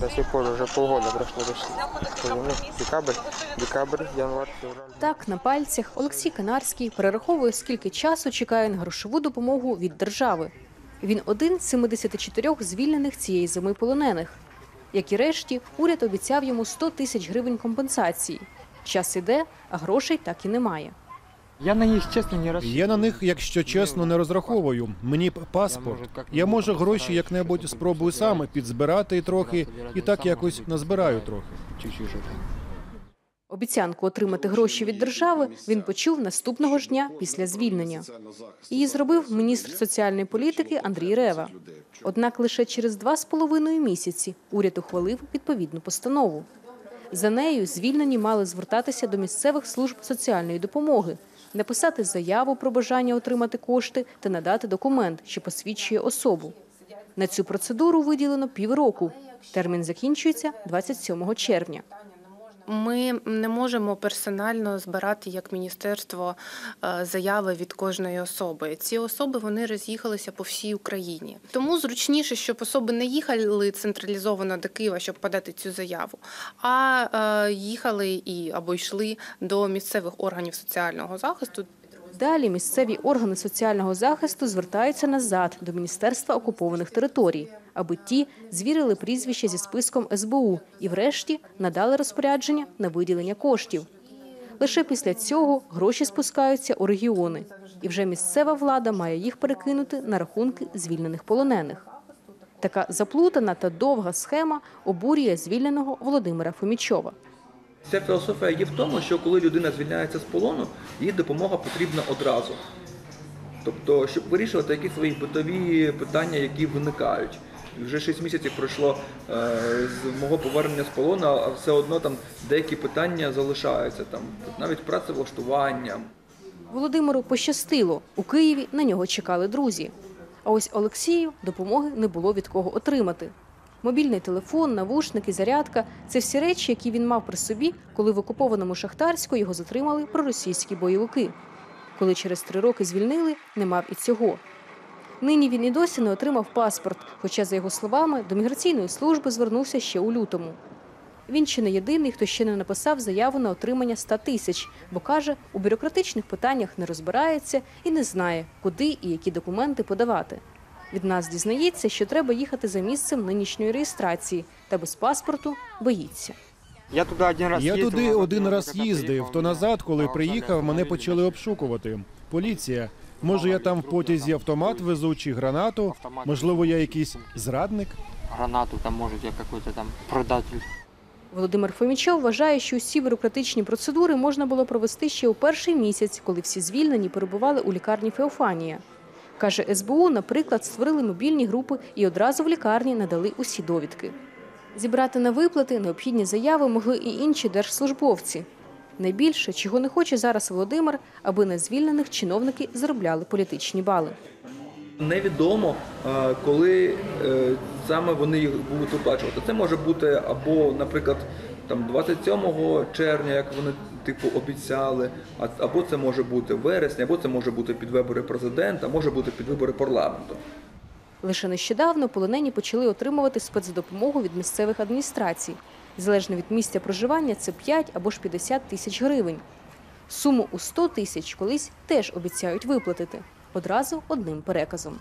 До сих пор уже полгода почти. Ну, декабрь, декабрь, январь, февраль. Так, на пальцях Олексій Канарський перераховує, скільки часу чекає на грошову допомогу від держави. Він один з 74 звільнених цієї зими полонених. Як і решті, уряд обіцяв йому 100 тисяч гривень компенсації. Час іде, а грошей так і немає. Я на них, чесно, не розчитываю. Я на них, якщо чесно, не розраховую. Мені б паспорт. Я може гроші як-небудь спробую сам підзбирати трохи, і так якось назбираю трохи. Обіцянку отримати гроші від держави він почув наступного ж дня після звільнення. Її зробив міністр соціальної політики Андрій Рева. Однак лише через два з половиною місяці уряд ухвалив відповідну постанову. За нею звільнені мали звертатися до місцевих служб соціальної допомоги, написати заяву про бажання отримати кошти та надати документ, що посвідчує особу. На цю процедуру виділено півроку. Термін закінчується 27 червня. Ми не можемо персонально збирати як міністерство е, заяви від кожної особи. Ці особи вони роз'їхалися по всій Україні. Тому зручніше, щоб особи не їхали централізовано до Києва, щоб подати цю заяву, а е, їхали і або йшли до місцевих органів соціального захисту. Далі місцеві органи соціального захисту звертаються назад до Міністерства окупованих територій, аби ті звірили прізвище зі списком СБУ і, врешті, надали розпорядження на виділення коштів. Лише після цього гроші спускаються у регіони, і вже місцева влада має їх перекинути на рахунки звільнених полонених. Така заплутана та довга схема обурює звільненого Володимира Фомічова. Ця філософія є в тому, що коли людина звільняється з полону, їй допомога потрібна одразу. Тобто, щоб вирішувати якісь свої битові питання, які виникають. Вже 6 місяців пройшло е, з мого повернення з полону, а все одно там деякі питання залишаються, там навіть працевлаштування, Володимиру пощастило. У Києві на нього чекали друзі. А ось Олексію допомоги не було від кого отримати. Мобільний телефон, навушники, зарядка це всі речі, які він мав при собі, коли в окупованому Шахтарську його затримали проросійські бойовики. Коли через три роки звільнили, не мав і цього. Нині він і досі не отримав паспорт, хоча, за його словами, до міграційної служби звернувся ще у лютому. Він ще не єдиний, хто ще не написав заяву на отримання 100 тисяч, бо каже, у бюрократичних питаннях не розбирається і не знає, куди і які документи подавати. Від нас дізнається, що треба їхати за місцем нинішньої реєстрації, та без паспорту боїться. Я туди один раз Я туди один раз їздив, то назад, коли приїхав, мене почали обшукувати. Поліція. Може, я там в потязі автомат везу чи гранату? Автомат. Можливо, я якийсь зрадник? Гранату там може я якийсь там продатель. Володимир Фомічов вважає, що усі бюрократичні процедури можна було провести ще у перший місяць, коли всі звільнені перебували у лікарні Феофанія. Каже, СБУ, наприклад, створили мобільні групи і одразу в лікарні надали усі довідки. Зібрати на виплати необхідні заяви могли і інші держслужбовці. Найбільше, чого не хоче зараз Володимир, аби на звільнених чиновники заробляли політичні бали. Невідомо, е, коли е, саме вони їх будуть виплачувати. Це може бути або, наприклад, там 27 червня, як вони типу обіцяли, або це може бути вересня, або це може бути під вибори президента, може бути під вибори парламенту. Лише нещодавно полонені почали отримувати спецдопомогу від місцевих адміністрацій. Залежно від місця проживання, це 5 або ж 50 тисяч гривень. Суму у 100 тисяч колись теж обіцяють виплатити одразу одним переказом.